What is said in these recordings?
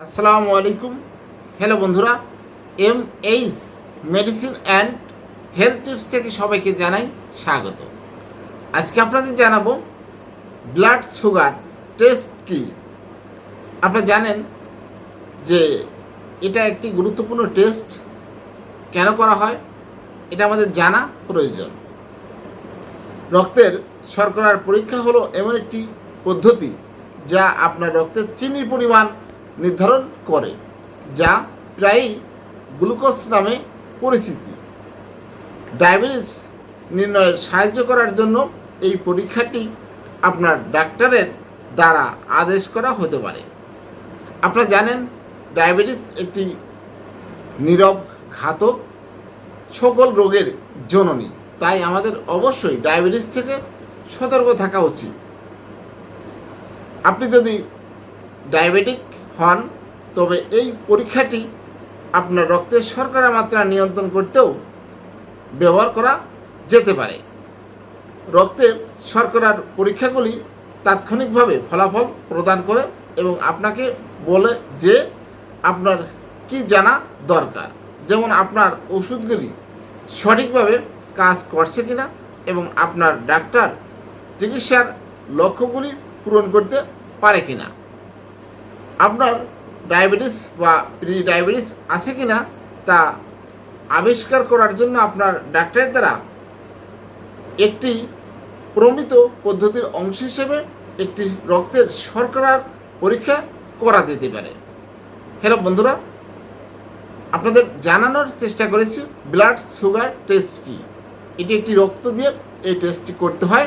আসসালামু আলাইকুম। হ্যালো বন্ধুরা M H medicine and health tips থেকে সবাইকে জানাই স্বাগত। আজকে আপনাদের জানাব ব্লাড সুগার টেস্ট কি? আপনারা জানেন যে এটা একটি গুরুত্বপূর্ণ টেস্ট কেন করা হয়? এটা আমাদের জানা প্রয়োজন। রক্তের শর্করার পরীক্ষা হলো এমন একটি পদ্ধতি যা আপনার রক্তের চিনির পরিমাণ নির্ধারণ করে, যা প্রায়ই গ্লুকোজ নামে পরিচিতি। ডায়াবেটিস নির্ণয়ের সাহায্য করার জন্য এই পরীক্ষাটি আপনার ডাক্তারের দ্বারা আদেশ করা হতে পারে। আপনারা জানেন, ডায়াবেটিস একটি নীরব ঘাতক, সকল রোগের জননী। তাই আমাদের অবশ্যই ডায়াবেটিস থেকে সতর্ক থাকা উচিত। আপনি যদি ডায়াবেটিক হন, তবে এই পরীক্ষাটি আপনার রক্তের শর্করা মাত্রা নিয়ন্ত্রণ করতেও ব্যবহার করা যেতে পারে। রক্তে শর্করার পরীক্ষাগুলি তাৎক্ষণিকভাবে ফলাফল প্রদান করে এবং আপনাকে বলে যে আপনার কি জানা দরকার, যেমন আপনার ওষুধগুলি সঠিকভাবে কাজ করছে কিনা এবং আপনার ডাক্তার চিকিৎসার লক্ষ্যগুলি পূরণ করতে পারে কিনা। আপনার ডায়াবেটিস বা প্রি ডায়াবেটিস আছে কিনা তা আবিষ্কার করার জন্য আপনার ডাক্তারের দ্বারা একটি প্রমিত পদ্ধতির অংশ হিসেবে একটি রক্তের শর্করার পরীক্ষা করা যেতে পারে। হ্যালো বন্ধুরা, আপনাদের জানানোর চেষ্টা করেছি ব্লাড সুগার টেস্ট কি? এটি একটি রক্ত দিয়ে এই টেস্টটি করতে হয়।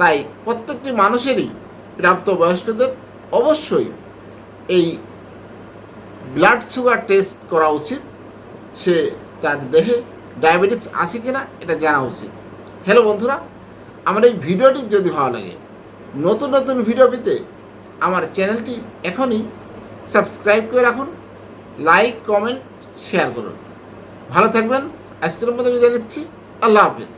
তাই প্রত্যেকটি মানুষেরই প্রাপ্তবয়স্কদের অবশ্যই এই ব্লাড সুগার টেস্ট করা উচিত। সে তার দেহে ডায়াবেটিস আছে কিনা এটা জানা উচিত। হ্যালো বন্ধুরা, আমার এই ভিডিওটি যদি ভালো লাগে, নতুন নতুন ভিডিও পেতে আমার চ্যানেলটি এখনই সাবস্ক্রাইব করে রাখুন লাইক কমেন্ট শেয়ার করুন। ভালো থাকবেন, আজকের মতো বিদায় নিচ্ছি, আল্লাহ হাফিজ।